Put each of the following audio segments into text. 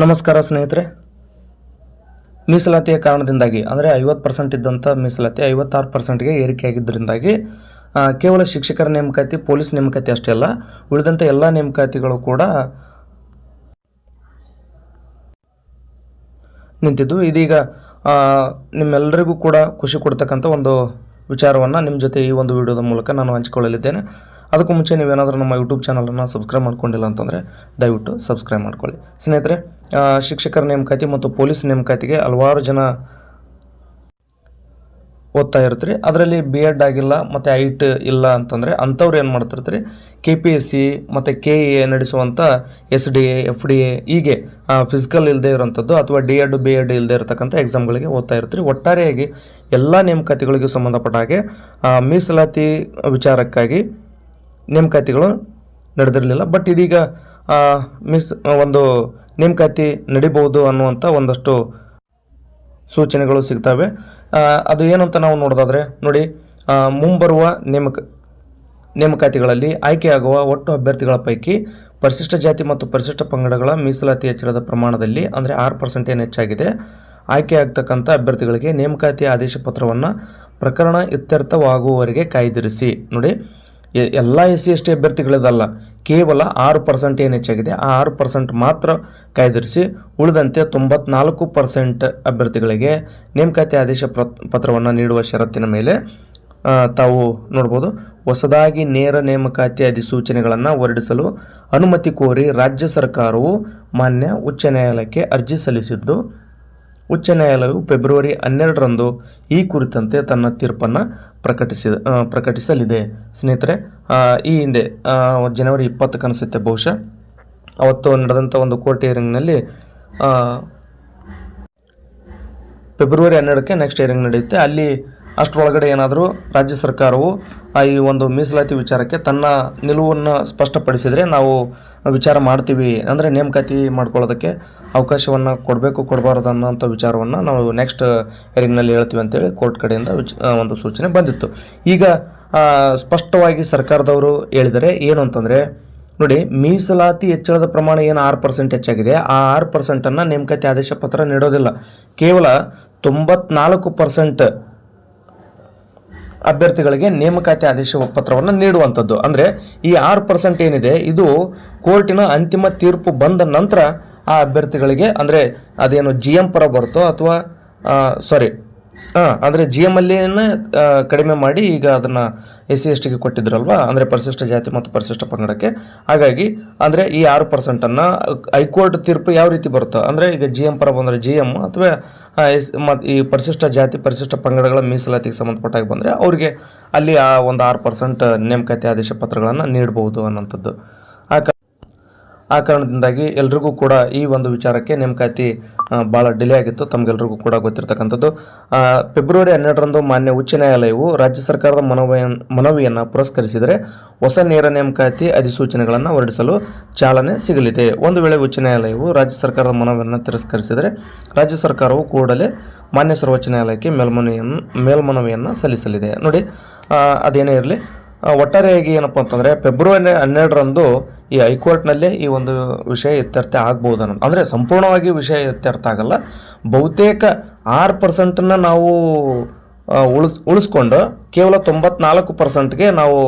ನಮಸ್ಕಾರ ಸ್ನೇಹಿತರೆ. ಮೀಸಲಾತಿಯ ಕಾರಣದಿಂದಾಗಿ, ಅಂದರೆ ಐವತ್ತು ಪರ್ಸೆಂಟ್ ಇದ್ದಂಥ ಮೀಸಲಾತಿ ಐವತ್ತಾರು ಪರ್ಸೆಂಟ್ಗೆ ಏರಿಕೆಯಾಗಿದ್ದರಿಂದಾಗಿ ಕೇವಲ ಶಿಕ್ಷಕರ ನೇಮಕಾತಿ, ಪೊಲೀಸ್ ನೇಮಕಾತಿ ಅಷ್ಟೇ ಅಲ್ಲ ಉಳಿದಂಥ ಎಲ್ಲ ನೇಮಕಾತಿಗಳು ಕೂಡ ನಿಂತಿದ್ದು. ಇದೀಗ ನಿಮ್ಮೆಲ್ಲರಿಗೂ ಕೂಡ ಖುಷಿ ಕೊಡ್ತಕ್ಕಂಥ ಒಂದು ವಿಚಾರವನ್ನು ನಿಮ್ಮ ಜೊತೆ ಈ ಒಂದು ವಿಡಿಯೋದ ಮೂಲಕ ನಾನು ಹಂಚಿಕೊಳ್ಳಲಿದ್ದೇನೆ. ಅದಕ್ಕೂ ಮುಂಚೆ ನೀವೇನಾದರೂ ನಮ್ಮ ಯೂಟ್ಯೂಬ್ ಚಾನಲನ್ನು ಸಬ್ಸ್ಕ್ರೈಬ್ ಮಾಡ್ಕೊಂಡಿಲ್ಲ ಅಂತಂದರೆ ದಯವಿಟ್ಟು ಸಬ್ಸ್ಕ್ರೈಬ್ ಮಾಡ್ಕೊಳ್ಳಿ. ಸ್ನೇಹಿತರೆ ಶಿಕ್ಷಕರ ನೇಮಕಾತಿ ಮತ್ತು ಪೊಲೀಸ್ ನೇಮಕಾತಿಗೆ ಹಲವಾರು ಜನ ಓದ್ತಾ ಇರ್ತೀರಿ. ಅದರಲ್ಲಿ ಬಿ ಎಡ್ ಆಗಿಲ್ಲ ಮತ್ತು ಐಟ್ ಇಲ್ಲ ಅಂತಂದರೆ ಅಂಥವ್ರು ಏನು ಮಾಡ್ತಿರ್ತೀರಿ? ಕೆ ಪಿ ಎಸ್ ಸಿ ಮತ್ತು K A ನಡೆಸುವಂಥ S D A F D A ಹೀಗೆ ಫಿಸಿಕಲ್ ಇಲ್ಲದೆ ಇರೋಂಥದ್ದು ಅಥವಾ ಡಿ ಎಡ್ ಬಿ ಎಡ್ ಇಲ್ಲದೆ ಇರತಕ್ಕಂಥ ಎಕ್ಸಾಮ್ಗಳಿಗೆ ಓದ್ತಾ ಇರ್ತೀರಿ. ಒಟ್ಟಾರೆಯಾಗಿ ಎಲ್ಲ ನೇಮಕಾತಿಗಳಿಗೂ ಸಂಬಂಧಪಟ್ಟ ಹಾಗೆ ಮೀಸಲಾತಿ ವಿಚಾರಕ್ಕಾಗಿ ನೇಮಕಾತಿಗಳು ನಡೆದಿರಲಿಲ್ಲ. ಬಟ್ ಇದೀಗ ಮಿಸ್, ಒಂದು ನೇಮಕಾತಿ ನಡಿಬಹುದು ಅನ್ನುವಂಥ ಒಂದಷ್ಟು ಸೂಚನೆಗಳು ಸಿಗ್ತವೆ. ಅದು ಏನು ಅಂತ ನಾವು ನೋಡೋದಾದರೆ, ನೋಡಿ ಮುಂಬರುವ ನೇಮಕ, ನೇಮಕಾತಿಗಳಲ್ಲಿ ಆಯ್ಕೆಯಾಗುವ ಒಟ್ಟು ಅಭ್ಯರ್ಥಿಗಳ ಪೈಕಿ ಪರಿಶಿಷ್ಟ ಜಾತಿ ಮತ್ತು ಪರಿಶಿಷ್ಟ ಪಂಗಡಗಳ ಮೀಸಲಾತಿ ಹೆಚ್ಚಳದ ಪ್ರಮಾಣದಲ್ಲಿ, ಅಂದರೆ ಆರು ಪರ್ಸೆಂಟ್ ಏನು ಹೆಚ್ಚಾಗಿದೆ, ಆಯ್ಕೆಯಾಗ್ತಕ್ಕಂಥ ಅಭ್ಯರ್ಥಿಗಳಿಗೆ ನೇಮಕಾತಿ ಆದೇಶ ಪತ್ರವನ್ನು ಪ್ರಕರಣ ಇತ್ಯರ್ಥವಾಗುವವರೆಗೆ ಕಾಯ್ದಿರಿಸಿ. ನೋಡಿ ಎಲ್ಲ ಎಸ್ ಸಿ ಎಸ್ ಟಿ ಅಭ್ಯರ್ಥಿಗಳದಲ್ಲ, ಕೇವಲ ಆರು ಪರ್ಸೆಂಟ್ ಏನು ಹೆಚ್ಚಾಗಿದೆ? ಆ ಆರು ಪರ್ಸೆಂಟ್ ಮಾತ್ರ ಕಾಯ್ದಿರಿಸಿ ಉಳಿದಂತೆ ತೊಂಬತ್ನಾಲ್ಕು ಪರ್ಸೆಂಟ್ ಅಭ್ಯರ್ಥಿಗಳಿಗೆ ನೇಮಕಾತಿ ಆದೇಶ ಪತ್ರವನ್ನು ನೀಡುವ ಷರತ್ತಿನ ಮೇಲೆ ತಾವು ನೋಡ್ಬೋದು, ಹೊಸದಾಗಿ ನೇರ ನೇಮಕಾತಿ ಅಧಿಸೂಚನೆಗಳನ್ನು ಹೊರಡಿಸಲು ಅನುಮತಿ ಕೋರಿ ರಾಜ್ಯ ಸರ್ಕಾರವು ಮಾನ್ಯ ಉಚ್ಚ ನ್ಯಾಯಾಲಯಕ್ಕೆ ಅರ್ಜಿ ಸಲ್ಲಿಸಿದ್ದು ಉಚ್ಚ ನ್ಯಾಯಾಲಯವು ಫೆಬ್ರವರಿ ಹನ್ನೆರಡರಂದು ಈ ಕುರಿತಂತೆ ತನ್ನ ತೀರ್ಪನ್ನು ಪ್ರಕಟಿಸಿದ ಪ್ರಕಟಿಸಲಿದೆ. ಸ್ನೇಹಿತರೆ ಈ ಹಿಂದೆ ಜನವರಿ ಇಪ್ಪತ್ತಕ್ಕೆ ಅನಿಸುತ್ತೆ. ಬಹುಶಃ ಅವತ್ತು ನಡೆದಂಥ ಒಂದು ಕೋರ್ಟ್ ಹಿಯರಿಂಗ್ನಲ್ಲಿ ಫೆಬ್ರವರಿ ಹನ್ನೆರಡಕ್ಕೆ ನೆಕ್ಸ್ಟ್ ಹಿಯರಿಂಗ್ ನಡೆಯುತ್ತೆ. ಅಲ್ಲಿ ಅಷ್ಟರೊಳಗಡೆ ಏನಾದರೂ ರಾಜ್ಯ ಸರ್ಕಾರವು ಈ ಒಂದು ಮೀಸಲಾತಿ ವಿಚಾರಕ್ಕೆ ತನ್ನ ನಿಲುವನ್ನು ಸ್ಪಷ್ಟಪಡಿಸಿದರೆ ನಾವು ವಿಚಾರ ಮಾಡ್ತೀವಿ ಅಂದರೆ ನೇಮಕಾತಿ ಮಾಡ್ಕೊಳ್ಳೋದಕ್ಕೆ ಅವಕಾಶವನ್ನು ಕೊಡಬೇಕು, ಕೊಡಬಾರ್ದು ಅನ್ನೋಂಥ ವಿಚಾರವನ್ನು ನಾವು ನೆಕ್ಸ್ಟ್ ಹೆರಿಂಗ್ನಲ್ಲಿ ಹೇಳ್ತೀವಿ ಅಂತೇಳಿ ಕೋರ್ಟ್ ಕಡೆಯಿಂದ ವಿಚ ಒಂದು ಸೂಚನೆ ಬಂದಿತ್ತು. ಈಗ ಸ್ಪಷ್ಟವಾಗಿ ಸರ್ಕಾರದವರು ಹೇಳಿದರೆ ಏನು ಅಂತಂದರೆ, ನೋಡಿ, ಮೀಸಲಾತಿ ಹೆಚ್ಚಳದ ಪ್ರಮಾಣ ಏನು ಆರು ಪರ್ಸೆಂಟ್ ಹೆಚ್ಚಾಗಿದೆ, ಆ ಆರು ಪರ್ಸೆಂಟನ್ನು ನೇಮಕಾತಿ ಆದೇಶ ಪತ್ರ ನೀಡೋದಿಲ್ಲ. ಕೇವಲ ತೊಂಬತ್ನಾಲ್ಕು ಪರ್ಸೆಂಟ್ ಅಭ್ಯರ್ಥಿಗಳಿಗೆ ನೇಮಕಾತಿ ಆದೇಶ ಪತ್ರವನ್ನು ನೀಡುವಂಥದ್ದು. ಅಂದರೆ ಈ ಆರು ಪರ್ಸೆಂಟ್ ಏನಿದೆ, ಇದು ಕೋರ್ಟಿನ ಅಂತಿಮ ತೀರ್ಪು ಬಂದ ನಂತರ ಆ ಅಭ್ಯರ್ಥಿಗಳಿಗೆ, ಅಂದರೆ ಅದೇನು ಜಿ ಎಂ ಪರ ಬರುತ್ತೋ ಅಥವಾ ಸಾರಿ ಹಾಂ, ಅಂದರೆ ಜಿ ಎಂ ಅಲ್ಲಿ ಕಡಿಮೆ ಮಾಡಿ ಈಗ ಅದನ್ನು ಎಸ್ ಸಿ ಎಸ್ ಟಿಗೆ ಕೊಟ್ಟಿದ್ರಲ್ವಾ? ಅಂದರೆ ಪರಿಶಿಷ್ಟ ಜಾತಿ ಮತ್ತು ಪರಿಶಿಷ್ಟ ಪಂಗಡಕ್ಕೆ. ಹಾಗಾಗಿ, ಅಂದರೆ ಈ ಆರು ಪರ್ಸೆಂಟನ್ನು ಹೈಕೋರ್ಟ್ ತೀರ್ಪು ಯಾವ ರೀತಿ ಬರುತ್ತೋ, ಅಂದರೆ ಈಗ ಜಿ ಎಂ ಪರ ಬಂದರೆ ಜಿ ಎಂ ಅಥವಾ ಮತ್ತು ಈ ಪರಿಶಿಷ್ಟ ಜಾತಿ, ಪರಿಶಿಷ್ಟ ಪಂಗಡಗಳ ಮೀಸಲಾತಿಗೆ ಸಂಬಂಧಪಟ್ಟಾಗ ಬಂದರೆ ಅವರಿಗೆ ಅಲ್ಲಿ ಆ ಒಂದು ಆರು ಪರ್ಸೆಂಟ್ ನೇಮಕಾತಿ ಆದೇಶ ಪತ್ರಗಳನ್ನು ನೀಡಬಹುದು ಅನ್ನೋಂಥದ್ದು ಆ ಕಾರಣದಿಂದಾಗಿ ಎಲ್ರಿಗೂ ಕೂಡ ಈ ಒಂದು ವಿಚಾರಕ್ಕೆ ನೇಮಕಾತಿ ಭಾಳ ಡಿಲೇ ಆಗಿತ್ತು ತಮಗೆಲ್ಲರಿಗೂ ಕೂಡ ಗೊತ್ತಿರತಕ್ಕಂಥದ್ದು. ಫೆಬ್ರವರಿ ಹನ್ನೆರಡರಂದು ಮಾನ್ಯ ಉಚ್ಚ ನ್ಯಾಯಾಲಯವು ರಾಜ್ಯ ಸರ್ಕಾರದ ಮನವಿಯನ್ನು ಮನವಿಯನ್ನು ಪುರಸ್ಕರಿಸಿದರೆ ಹೊಸ ನೇರ ನೇಮಕಾತಿ ಅಧಿಸೂಚನೆಗಳನ್ನು ಹೊರಡಿಸಲು ಚಾಲನೆ ಸಿಗಲಿದೆ. ಒಂದು ವೇಳೆ ಉಚ್ಚ ನ್ಯಾಯಾಲಯವು ರಾಜ್ಯ ಸರ್ಕಾರದ ಮನವಿಯನ್ನು ತಿರಸ್ಕರಿಸಿದರೆ ರಾಜ್ಯ ಸರ್ಕಾರವು ಕೂಡಲೇ ಮಾನ್ಯ ಸರ್ವೋಚ್ಚ ನ್ಯಾಯಾಲಯಕ್ಕೆ ಮೇಲ್ಮನವಿಯನ್ನು ಮೇಲ್ಮನವಿಯನ್ನು ಸಲ್ಲಿಸಲಿದೆ. ನೋಡಿ ಅದೇನೇ ಇರಲಿ ಒಟ್ಟಾರೆಯಾಗಿ ಏನಪ್ಪ ಅಂತಂದರೆ, ಫೆಬ್ರವರಿ ಹನ್ನೆರಡರಂದು ಈ ಹೈಕೋರ್ಟ್ನಲ್ಲೇ ಈ ಒಂದು ವಿಷಯ ಇತ್ಯರ್ಥ ಆಗ್ಬೋದು ಅನ್ನೋದು. ಅಂದರೆ ಸಂಪೂರ್ಣವಾಗಿ ವಿಷಯ ಇತ್ಯರ್ಥ ಆಗಲ್ಲ. ಬಹುತೇಕ ಆರು ಪರ್ಸೆಂಟನ್ನು ನಾವು ಉಳಿಸ್, ಉಳಿಸ್ಕೊಂಡು ಕೇವಲ ತೊಂಬತ್ನಾಲ್ಕು ಪರ್ಸೆಂಟ್ಗೆ ನಾವು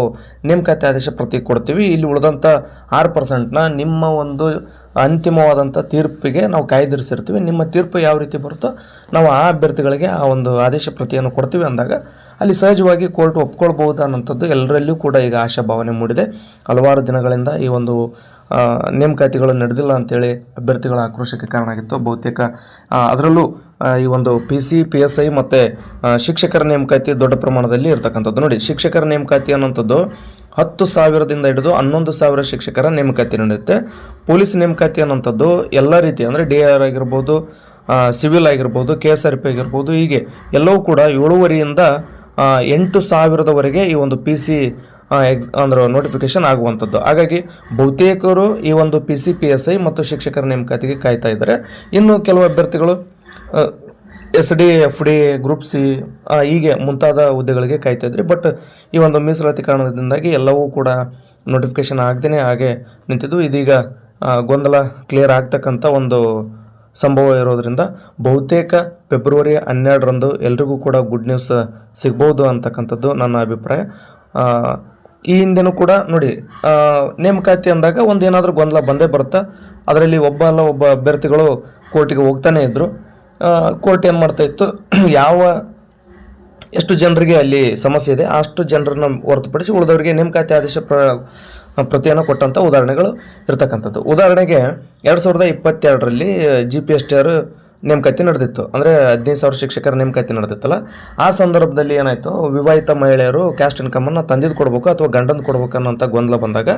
ನೇಮಕಾತಿ ಆದೇಶ ಪ್ರತಿ ಕೊಡ್ತೀವಿ. ಇಲ್ಲಿ ಉಳಿದಂಥ ಆರು ಪರ್ಸೆಂಟ್ನ ನಿಮ್ಮ ಒಂದು ಅಂತಿಮವಾದಂಥ ತೀರ್ಪಿಗೆ ನಾವು ಕಾಯ್ದಿರಿಸಿರ್ತೀವಿ. ನಿಮ್ಮ ತೀರ್ಪು ಯಾವ ರೀತಿ ಬರುತ್ತೋ ನಾವು ಆ ಅಭ್ಯರ್ಥಿಗಳಿಗೆ ಆ ಒಂದು ಆದೇಶ ಪ್ರತಿಯನ್ನು ಕೊಡ್ತೀವಿ ಅಂದಾಗ ಅಲ್ಲಿ ಸಹಜವಾಗಿ ಕೋರ್ಟ್ ಒಪ್ಕೊಳ್ಬಹುದು ಅನ್ನೋಂಥದ್ದು ಎಲ್ಲರಲ್ಲೂ ಕೂಡ ಈಗ ಆಶಾಭಾವನೆ ಮೂಡಿದೆ. ಹಲವಾರು ದಿನಗಳಿಂದ ಈ ಒಂದು ನೇಮಕಾತಿಗಳು ನಡೆದಿಲ್ಲ ಅಂತೇಳಿ ಅಭ್ಯರ್ಥಿಗಳ ಆಕ್ರೋಶಕ್ಕೆ ಕಾರಣ ಆಗಿತ್ತು ಬಹುತೇಕ ಅದರಲ್ಲೂ ಈ ಒಂದು P C P S I ಮತ್ತು ಶಿಕ್ಷಕರ ನೇಮಕಾತಿ ದೊಡ್ಡ ಪ್ರಮಾಣದಲ್ಲಿ ಇರ್ತಕ್ಕಂಥದ್ದು ನೋಡಿ. ಶಿಕ್ಷಕರ ನೇಮಕಾತಿ ಅನ್ನೋಂಥದ್ದು ಹತ್ತು ಸಾವಿರದಿಂದ ಹಿಡಿದು ಹನ್ನೊಂದು ಸಾವಿರ ಶಿಕ್ಷಕರ ನೇಮಕಾತಿ ನಡೆಯುತ್ತೆ. ಪೊಲೀಸ್ ನೇಮಕಾತಿ ಅನ್ನೋಂಥದ್ದು ಎಲ್ಲ ರೀತಿ ಅಂದರೆ ಡಿ ಆರ್ ಆಗಿರ್ಬೋದು ಸಿವಿಲ್ ಆಗಿರ್ಬೋದು, ಕೆ ಎಸ್ ಆರ್ ಪಿ ಆಗಿರ್ಬೋದು, ಹೀಗೆ ಎಲ್ಲವೂ ಕೂಡ ಏಳುವರಿಯಿಂದ ಎಂಟು ಸಾವಿರದವರೆಗೆ ಈ ಒಂದು ಪಿ ಸಿ ಎಕ್ಸ್, ಅಂದ್ರೆ ನೋಟಿಫಿಕೇಶನ್ ಆಗುವಂಥದ್ದು. ಹಾಗಾಗಿ ಬಹುತೇಕರು ಈ ಒಂದು P C, P S I ಮತ್ತು ಶಿಕ್ಷಕರ ನೇಮಕಾತಿಗೆ ಕಾಯ್ತಾ ಇದ್ದಾರೆ. ಇನ್ನು ಕೆಲವು ಅಭ್ಯರ್ಥಿಗಳು S D, F D, group C ಹೀಗೆ ಮುಂತಾದ ಹುದ್ದೆಗಳಿಗೆ ಕಾಯ್ತಾ ಇದ್ರಿ. ಬಟ್ ಈ ಒಂದು ಮೀಸಲಾತಿ ಕಾರಣದಿಂದಾಗಿ ಎಲ್ಲವೂ ಕೂಡ ನೋಟಿಫಿಕೇಶನ್ ಆಗದೇ ಹಾಗೆ ನಿಂತಿದ್ದು. ಇದೀಗ ಗೊಂದಲ ಕ್ಲಿಯರ್ ಆಗ್ತಕ್ಕಂಥ ಒಂದು ಸಂಭವ ಇರೋದರಿಂದ ಬಹುತೇಕ ಫೆಬ್ರವರಿ ಹನ್ನೆರಡರಂದು ಎಲ್ರಿಗೂ ಕೂಡ ಗುಡ್ ನ್ಯೂಸ್ ಸಿಗ್ಬೋದು ಅಂತಕ್ಕಂಥದ್ದು ನನ್ನ ಅಭಿಪ್ರಾಯ. ಈ ಹಿಂದೆನೂ ಕೂಡ ನೋಡಿ ನೇಮಕಾತಿ ಅಂದಾಗ ಒಂದು ಏನಾದರೂ ಗೊಂದಲ ಬಂದೇ ಬರುತ್ತೆ? ಅದರಲ್ಲಿ ಒಬ್ಬ ಅಲ್ಲ ಒಬ್ಬ ಅಭ್ಯರ್ಥಿಗಳು ಕೋರ್ಟಿಗೆ ಹೋಗ್ತಾನೆ ಇದ್ದರು ಕೋರ್ಟ್ ಏನು ಮಾಡ್ತಾ ಇತ್ತು? ಯಾವ ಎಷ್ಟು ಜನರಿಗೆ ಅಲ್ಲಿ ಸಮಸ್ಯೆ ಇದೆ, ಅಷ್ಟು ಜನರನ್ನ ಹೊರತುಪಡಿಸಿ ಉಳಿದವರಿಗೆ ನೇಮಕಾತಿ ಆದೇಶ ಪ್ರ, ಪ್ರತಿಯನ್ನು ಕೊಟ್ಟಂಥ ಉದಾಹರಣೆಗಳು ಇರ್ತಕ್ಕಂಥದ್ದು. ಉದಾಹರಣೆಗೆ, ಎರಡು ಸಾವಿರದ ಇಪ್ಪತ್ತೆರಡರಲ್ಲಿ G P S T R ನೇಮಕಾತಿ ನಡೆದಿತ್ತು. ಅಂದರೆ ಹದಿನೈದು ಸಾವಿರ ಶಿಕ್ಷಕರ ನೇಮಕಾತಿ ನಡೆದಿತ್ತಲ್ಲ. ಆ ಸಂದರ್ಭದಲ್ಲಿ ಏನಾಯಿತು? ವಿವಾಹಿತ ಮಹಿಳೆಯರು ಕ್ಯಾಸ್ಟ್ ಇನ್ಕಮನ್ನು ತಂದಿದ್ದು ಕೊಡಬೇಕು ಅಥವಾ ಗಂಡಂದು ಕೊಡ್ಬೇಕು ಅನ್ನೋಂಥ ಗೊಂದಲ ಬಂದಾಗ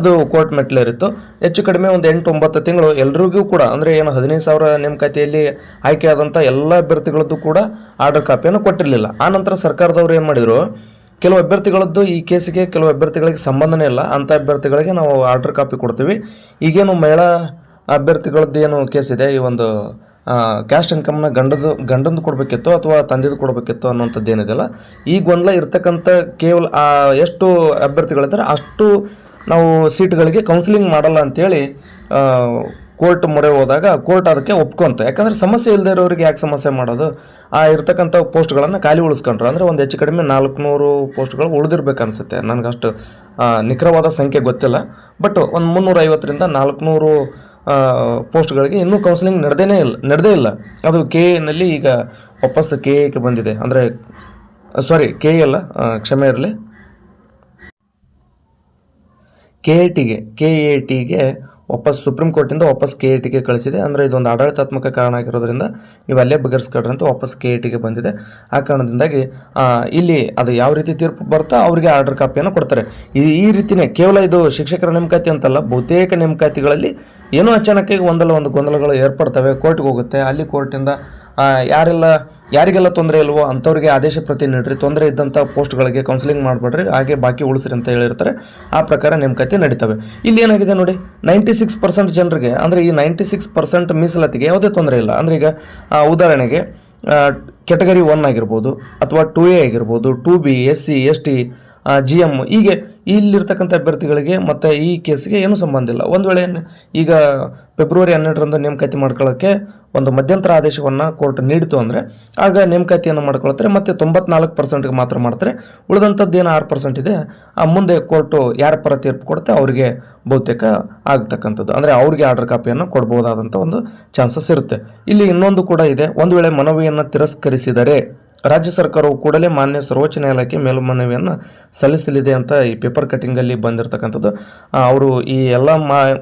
ಅದು ಕೋರ್ಟ್ ಮೆಟ್ಲೇರಿತ್ತು ಹೆಚ್ಚು ಕಡಿಮೆ ಒಂದು ಎಂಟು ಒಂಬತ್ತು ತಿಂಗಳು ಎಲ್ರಿಗೂ ಕೂಡ, ಅಂದರೆ ಏನು ಹದಿನೈದು ಸಾವಿರ ನೇಮಕಾತಿಯಲ್ಲಿ ಆಯ್ಕೆಯಾದಂಥ ಎಲ್ಲ ಅಭ್ಯರ್ಥಿಗಳದ್ದು ಕೂಡ ಆರ್ಡರ್ ಕಾಪಿಯನ್ನು ಕೊಟ್ಟಿರಲಿಲ್ಲ. ಆ ನಂತರ ಸರ್ಕಾರದವರು ಏನು ಮಾಡಿದರು? ಕೆಲವು ಅಭ್ಯರ್ಥಿಗಳದ್ದು ಈ ಕೇಸಿಗೆ ಕೆಲವು ಅಭ್ಯರ್ಥಿಗಳಿಗೆ ಸಂಬಂಧನೇ ಇಲ್ಲ. ಅಂಥ ಅಭ್ಯರ್ಥಿಗಳಿಗೆ ನಾವು ಆರ್ಡರ್ ಕಾಪಿ ಕೊಡ್ತೀವಿ. ಈಗೇನು ಮಹಿಳಾ ಅಭ್ಯರ್ಥಿಗಳದ್ದು ಏನು ಕೇಸ್ ಇದೆ? ಈ ಒಂದು ಕ್ಯಾಸ್ಟ್ ಇನ್ಕಮ್ನ ಗಂಡದ, ಗಂಡಂದು ಕೊಡಬೇಕಿತ್ತು ಅಥವಾ ತಂದೆದು ಕೊಡಬೇಕಿತ್ತು ಅನ್ನೋಂಥದ್ದು ಏನಿದೆಯಲ್ಲ, ಈ ಗೊಂದಲ ಇರ್ತಕ್ಕಂಥ ಕೇವಲ ಎಷ್ಟು ಅಭ್ಯರ್ಥಿಗಳಿದ್ದಾರೆ ಅಷ್ಟು ನಾವು ಸೀಟ್ಗಳಿಗೆ ಕೌನ್ಸಿಲಿಂಗ್ ಮಾಡಲ್ಲ ಅಂತೇಳಿ ಕೋರ್ಟ್ ಮೊರೆ ಹೋದಾಗ ಕೋರ್ಟ್ ಅದಕ್ಕೆ ಒಪ್ಕೊಂತ ಯಾಕಂದರೆ ಸಮಸ್ಯೆ ಇಲ್ಲದೆ ಇರೋರಿಗೆ ಯಾಕೆ ಸಮಸ್ಯೆ ಮಾಡೋದು? ಆ ಇರ್ತಕ್ಕಂಥ ಪೋಸ್ಟ್ಗಳನ್ನು ಖಾಲಿ ಉಳಿಸ್ಕೊಂಡ್ರು. ಅಂದರೆ ಒಂದು ಹೆಚ್ಚು ಕಡಿಮೆ ನಾಲ್ಕುನೂರು ಪೋಸ್ಟ್ಗಳು ಉಳಿದಿರ್ಬೇಕು ಅನಿಸುತ್ತೆ ನನಗಷ್ಟು ನಿಖರವಾದ ಸಂಖ್ಯೆ ಗೊತ್ತಿಲ್ಲ. ಬಟ್ ಒಂದು ಮುನ್ನೂರೈವತ್ತರಿಂದ ನಾಲ್ಕುನೂರು ಪೋಸ್ಟ್ಗಳಿಗೆ ಇನ್ನೂ ಕೌನ್ಸಿಲಿಂಗ್ ನಡೆದೇ ಇಲ್ಲ ನಡೆದೇ ಇಲ್ಲ. ಅದು ಕೆ ಎನಲ್ಲಿ ಈಗ ವಾಪಸ್ ಕೆ ಎಗೆ ಬಂದಿದೆ. ಅಂದರೆ ಸಾರಿ ಕೆ ಅಲ್ಲ ಕ್ಷಮೆ ಇರಲಿ. ಕೆ ಎ ಟಿಗೆ ಕೆ ಎ ಟಿಗೆ ವಾಪಸ್ ಸುಪ್ರೀಂ ಕೋರ್ಟಿಂದ ವಾಪಸ್ ಕೆ ಎ ಟಿಗೆ ಕಳಿಸಿದೆ. ಅಂದರೆ ಇದೊಂದು ಆಡಳಿತಾತ್ಮಕ ಕಾರಣ ಆಗಿರೋದ್ರಿಂದ ನೀವು ಅಲ್ಲೇ ಬಗೆಹರಿಸ್ಕೊಡ್ರಿ ಅಂತ ವಾಪಸ್ ಕೆ ಎ ಟಿಗೆ ಬಂದಿದೆ. ಆ ಕಾರಣದಿಂದಾಗಿ ಇಲ್ಲಿ ಅದು ಯಾವ ರೀತಿ ತೀರ್ಪು ಬರುತ್ತೋ ಅವರಿಗೆ ಆರ್ಡರ್ ಕಾಪಿಯನ್ನು ಕೊಡ್ತಾರೆ. ಈ ಈ ರೀತಿಯೇ ಕೇವಲ ಇದು ಶಿಕ್ಷಕರ ನೇಮಕಾತಿ ಅಂತಲ್ಲ, ಬಹುತೇಕ ನೇಮಕಾತಿಗಳಲ್ಲಿ ಏನೋ ಅಚಾನಕ್ಕೆ ಒಂದಲ್ಲ ಒಂದು ಗೊಂದಲಗಳು ಏರ್ಪಡ್ತವೆ. ಕೋರ್ಟ್ಗೆ ಹೋಗುತ್ತೆ. ಅಲ್ಲಿ ಕೋರ್ಟಿಂದ ಯಾರೆಲ್ಲ ಯಾರಿಗೆಲ್ಲ ತೊಂದರೆ ಇಲ್ವೋ ಅಂಥವ್ರಿಗೆ ಆದೇಶ ಪ್ರತಿ ನೀಡ್ರಿ. ತೊಂದರೆ ಇದ್ದಂಥ ಪೋಸ್ಟ್ಗಳಿಗೆ ಕೌನ್ಸಿಲಿಂಗ್ ಮಾಡಿಬಿಡ್ರಿ, ಹಾಗೆ ಬಾಕಿ ಉಳಿಸ್ರಿ ಅಂತ ಹೇಳಿರ್ತಾರೆ. ಆ ಪ್ರಕಾರ ನೇಮಕಾತಿ ನಡೀತವೆ. ಇಲ್ಲಿ ಏನಾಗಿದೆ ನೋಡಿ ನೈಂಟಿ ಸಿಕ್ಸ್ ಪರ್ಸೆಂಟ್ ಜನರಿಗೆ, ಅಂದರೆ ಈ ನೈಂಟಿ ಸಿಕ್ಸ್ ಪರ್ಸೆಂಟ್ ಮೀಸಲಾತಿಗೆ ಯಾವುದೇ ತೊಂದರೆ ಇಲ್ಲ. ಅಂದರೆ ಈಗ ಉದಾಹರಣೆಗೆ ಕೆಟಗರಿ ಒನ್ ಆಗಿರ್ಬೋದು, ಅಥವಾ ಟು ಎ ಆಗಿರ್ಬೋದು two B S C S T G M ಹೀಗೆ ಇಲ್ಲಿರ್ತಕ್ಕಂಥ ಅಭ್ಯರ್ಥಿಗಳಿಗೆ ಮತ್ತು ಈ ಕೇಸ್ಗೆ ಏನೂ ಸಂಬಂಧ ಇಲ್ಲ. ಒಂದು ವೇಳೆ ಈಗ ಫೆಬ್ರವರಿ ಹನ್ನೆರಡರಂದು ನೇಮಕಾತಿ ಮಾಡ್ಕೊಳ್ಳೋಕ್ಕೆ ಒಂದು ಮಧ್ಯಂತರ ಆದೇಶವನ್ನು ಕೋರ್ಟ್ ನೀಡಿತು ಅಂದರೆ, ಆಗ ನೇಮಕಾತಿಯನ್ನು ಮಾಡ್ಕೊಳ್ತಾರೆ, ಮತ್ತು ತೊಂಬತ್ನಾಲ್ಕು ಪರ್ಸೆಂಟ್ಗೆ ಮಾತ್ರ ಮಾಡ್ತಾರೆ. ಉಳಿದಂಥದ್ದು ಏನು ಆರು ಪರ್ಸೆಂಟ್ ಇದೆ, ಆ ಮುಂದೆ ಕೋರ್ಟು ಯಾರ ಪರ ತೀರ್ಪು ಕೊಡುತ್ತೆ, ಅವರಿಗೆ ಬಹುತೇಕ ಆಗ್ತಕ್ಕಂಥದ್ದು. ಅಂದರೆ ಅವ್ರಿಗೆ ಆರ್ಡರ್ ಕಾಪಿಯನ್ನು ಕೊಡ್ಬೋದಾದಂಥ ಒಂದು ಚಾನ್ಸಸ್ ಇರುತ್ತೆ. ಇಲ್ಲಿ ಇನ್ನೊಂದು ಕೂಡ ಇದೆ. ಒಂದು ವೇಳೆ ಮನವಿಯನ್ನು ತಿರಸ್ಕರಿಸಿದರೆ ರಾಜ್ಯ ಸರ್ಕಾರವು ಕೂಡಲೇ ಮಾನ್ಯ ಸರ್ವೋಚ್ಚ ನ್ಯಾಯಾಲಯಕ್ಕೆ ಮೇಲ್ಮನವಿಯನ್ನು ಸಲ್ಲಿಸಲಿದೆ ಅಂತ ಈ ಪೇಪರ್ ಕಟ್ಟಿಂಗಲ್ಲಿ ಬಂದಿರತಕ್ಕಂಥದ್ದು. ಅವರು ಈ ಎಲ್ಲ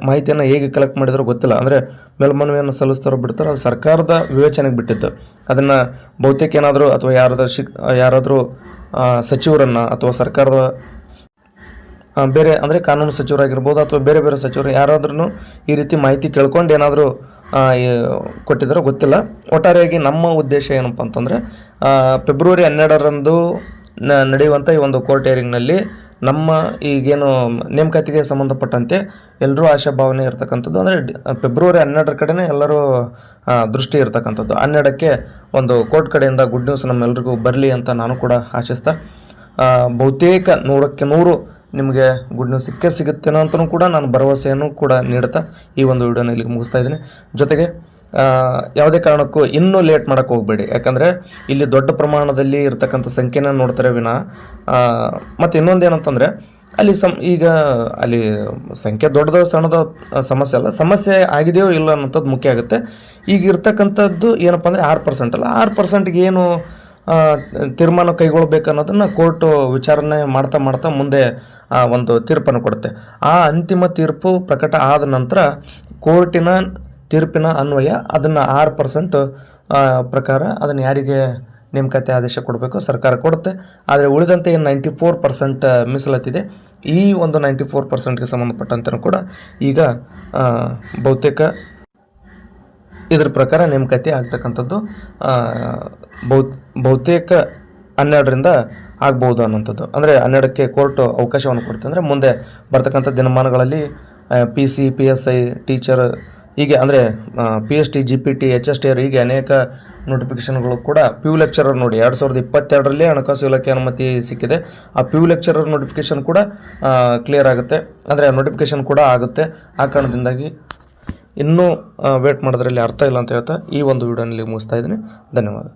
ಮಾಹಿತಿಯನ್ನು ಹೇಗೆ ಕಲೆಕ್ಟ್ ಮಾಡಿದರೂ ಗೊತ್ತಿಲ್ಲ. ಅಂದರೆ ಮೇಲ್ಮನವಿಯನ್ನು ಸಲ್ಲಿಸ್ತಾರೋ ಬಿಡ್ತಾರೋ ಅದು ಸರ್ಕಾರದ ವಿವೇಚನೆಗೆ ಬಿಟ್ಟಿದ್ದು ಅದನ್ನು ಬಹುತೇಕ ಏನಾದರೂ ಅಥವಾ ಯಾರಾದರೂ ಶಿಕ್, ಯಾರಾದರೂ ಸಚಿವರನ್ನು ಅಥವಾ ಸರ್ಕಾರದ ಬೇರೆ, ಅಂದರೆ ಕಾನೂನು ಸಚಿವರಾಗಿರ್ಬೋದು ಅಥವಾ ಬೇರೆ ಬೇರೆ ಸಚಿವರು ಯಾರಾದ್ರೂ ಈ ರೀತಿ ಮಾಹಿತಿ ಕೇಳ್ಕೊಂಡು ಏನಾದರೂ ಕೊಟ್ಟಿದ್ದಾರೋ ಗೊತ್ತಿಲ್ಲ. ಒಟ್ಟಾರೆಯಾಗಿ ನಮ್ಮ ಉದ್ದೇಶ ಏನಪ್ಪ ಅಂತಂದರೆ ಫೆಬ್ರವರಿ ಹನ್ನೆರಡರಂದು ನ- ನಡೆಯುವಂಥ ಈ ಒಂದು ಕೋರ್ಟ್ ಏರಿಂಗ್ನಲ್ಲಿ ನಮ್ಮ ಈಗೇನು ನೇಮಕಾತಿಗೆ ಸಂಬಂಧಪಟ್ಟಂತೆ ಎಲ್ಲರೂ ಆಶಾಭಾವನೆ ಇರತಕ್ಕಂಥದ್ದು. ಅಂದರೆ ಫೆಬ್ರವರಿ ಹನ್ನೆರಡರ ಕಡೆನೇ ಎಲ್ಲರೂ ದೃಷ್ಟಿ ಇರ್ತಕ್ಕಂಥದ್ದು. ಹನ್ನೆರಡಕ್ಕೆ ಒಂದು ಕೋರ್ಟ್ ಕಡೆಯಿಂದ ಗುಡ್ ನ್ಯೂಸ್ ನಮ್ಮೆಲ್ರಿಗೂ ಬರಲಿ ಅಂತ ನಾನು ಕೂಡ ಆಶಿಸ್ತಾ ಬಹುತೇಕ ನೂರಕ್ಕೆ ನೂರು ನಿಮಗೆ ಗುಡ್ ನ್ಯೂಸ್ ಸಿಕ್ಕೇ ಸಿಗುತ್ತೇನೋ ಅಂತಲೂ ಕೂಡ ನಾನು ಭರವಸೆಯನ್ನು ಕೂಡ ನೀಡ್ತಾ ಈ ಒಂದು ವಿಡಿಯೋನ ಇಲ್ಲಿಗೆ ಮುಗಿಸ್ತಾ ಇದ್ದೀನಿ. ಜೊತೆಗೆ ಯಾವುದೇ ಕಾರಣಕ್ಕೂ ಇನ್ನೂ ಲೇಟ್ ಮಾಡೋಕ್ಕೆ ಹೋಗಬೇಡಿ. ಯಾಕಂದರೆ ಇಲ್ಲಿ ದೊಡ್ಡ ಪ್ರಮಾಣದಲ್ಲಿ ಇರತಕ್ಕಂಥ ಸಂಖ್ಯೆನ ನೋಡ್ತಾರೆ ವಿನ. ಮತ್ತು ಇನ್ನೊಂದು ಏನಂತಂದರೆ ಅಲ್ಲಿ ಸಮ್ ಈಗ ಅಲ್ಲಿ ಸಂಖ್ಯೆ ದೊಡ್ಡದ ಸಣ್ಣದ ಸಮಸ್ಯೆ ಅಲ್ಲ, ಸಮಸ್ಯೆ ಆಗಿದೆಯೋ ಇಲ್ಲ ಅನ್ನೋಂಥದ್ದು ಮುಖ್ಯ ಆಗುತ್ತೆ. ಈಗ ಇರ್ತಕ್ಕಂಥದ್ದು ಏನಪ್ಪ ಅಂದರೆ ಆರು ಪರ್ಸೆಂಟ್ ಅಲ್ಲ. ಆರು ಪರ್ಸೆಂಟ್ಗೆ ಏನು ತೀರ್ಮಾನ ಕೈಗೊಳ್ಬೇಕನ್ನೋದನ್ನು ಕೋರ್ಟು ವಿಚಾರಣೆ ಮಾಡ್ತಾ ಮಾಡ್ತಾ ಮುಂದೆ ಒಂದು ತೀರ್ಪನ್ನು ಕೊಡುತ್ತೆ. ಆ ಅಂತಿಮ ತೀರ್ಪು ಪ್ರಕಟ ಆದ ನಂತರ ಕೋರ್ಟಿನ ತೀರ್ಪಿನ ಅನ್ವಯ ಅದನ್ನು ಆರು ಪರ್ಸೆಂಟ್ ಪ್ರಕಾರ ಅದನ್ನು ಯಾರಿಗೆ ನೇಮಕಾತಿ ಆದೇಶ ಕೊಡಬೇಕು ಸರ್ಕಾರ ಕೊಡುತ್ತೆ. ಆದರೆ ಉಳಿದಂತೆ ಏನು ನೈಂಟಿ ಫೋರ್ ಪರ್ಸೆಂಟ್ ಮೀಸಲಾತಿದೆ. ಈ ಒಂದು ನೈಂಟಿ ಫೋರ್ ಪರ್ಸೆಂಟ್ಗೆ ಸಂಬಂಧಪಟ್ಟಂತೆ ಕೂಡ ಈಗ ಬಹುತೇಕ ಇದ್ರ ಪ್ರಕಾರ ನೇಮಕಾತಿ ಆಗ್ತಕ್ಕಂಥದ್ದು ಬಹುತೇಕ ಹನ್ನೆರಡರಿಂದ ಆಗ್ಬೋದು ಅನ್ನೋಂಥದ್ದು ಅಂದರೆ ಹನ್ನೆರಡಕ್ಕೆ ಕೋರ್ಟ್ ಅವಕಾಶವನ್ನು ಕೊಡುತ್ತೆ. ಅಂದರೆ ಮುಂದೆ ಬರ್ತಕ್ಕಂಥ ದಿನಮಾನಗಳಲ್ಲಿ P C P S I teacher ಹೀಗೆ, ಅಂದರೆ P H T G P T H S T R ಹೀಗೆ ಅನೇಕ ನೋಟಿಫಿಕೇಶನ್ಗಳು ಕೂಡ ಪ್ಯೂ ಲೆಕ್ಚರರ್ ನೋಡಿ, ಎರಡು ಸಾವಿರದ ಇಪ್ಪತ್ತೆರಡರಲ್ಲಿ ಹಣಕಾಸು ಇಲಾಖೆ ಅನುಮತಿ ಸಿಕ್ಕಿದೆ. ಆ ಪ್ಯೂ ಲೆಕ್ಚರರ್ ನೋಟಿಫಿಕೇಷನ್ ಕೂಡ ಕ್ಲಿಯರ್ ಆಗುತ್ತೆ. ಅಂದರೆ ನೋಟಿಫಿಕೇಷನ್ ಕೂಡ ಆಗುತ್ತೆ. ಆ ಕಾರಣದಿಂದಾಗಿ ಇನ್ನೂ ವೇಟ್ ಮಾಡೋದ್ರಲ್ಲಿ ಅರ್ಥ ಇಲ್ಲ ಅಂತ ಹೇಳ್ತಾ ಈ ಒಂದು ವಿಡಿಯೋನಲ್ಲಿ ಮುಗಿಸ್ತಾ ಇದ್ದೀನಿ. ಧನ್ಯವಾದ.